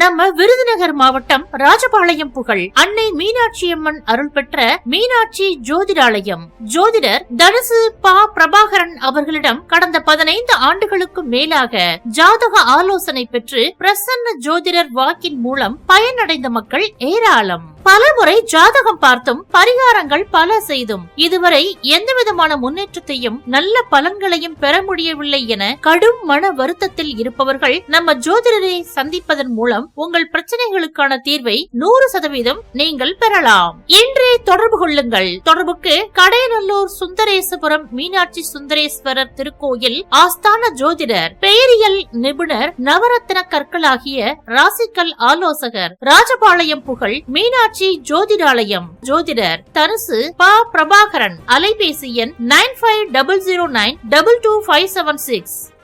நம்ம விருதுநகர் மாவட்டம் ராஜபாளையம் புகழ். அன்னை மீனாட்சியம்மன் அருள் பெற்ற மீனாட்சி ஜோதிடாலயம். ஜோதிடர் தனுசு பா பிரபாகரன் அவர்களிடம் கடந்த பதினைந்து ஆண்டுகளுக்கு மேலாக ஜாதக ஆலோசனை பெற்று பிரசன்ன ஜோதிடர் வாக்கின் மூலம் பயனடைந்த மக்கள் ஏராளம். பலமுறை ஜாதகம் பார்த்தும் பரிகாரங்கள் பல செய்தும் இதுவரை எந்த விதமான முன்னேற்றத்தையும் நல்ல பலன்களையும் பெற முடியவில்லை என கடும் மன வருத்தத்தில் இருப்பவர்கள் நம்ம ஜோதிடரை சந்திப்பதன் மூலம் உங்கள் பிரச்சனைகளுக்கான தீர்வை நூறு சதவீதம் நீங்கள் பெறலாம். இன்றே தொடர்பு கொள்ளுங்கள். தொடர்புக்கு கடையநல்லூர் சுந்தரேசபுரம் மீனாட்சி சுந்தரேஸ்வரர் திருக்கோயில் ஆஸ்தான ஜோதிடர் பெயரியல் நிபுணர் நவரத்ன கற்களாகிய ராசிக்கல் ஆலோசகர் ராஜபாளையம் புகழ் மீனாட்சி ஜோதிடாலயம். ஜோதிடர் தனுசு பா பிரபாகரன் அலைபேசி எண் nine five double zero nine double two five seven six.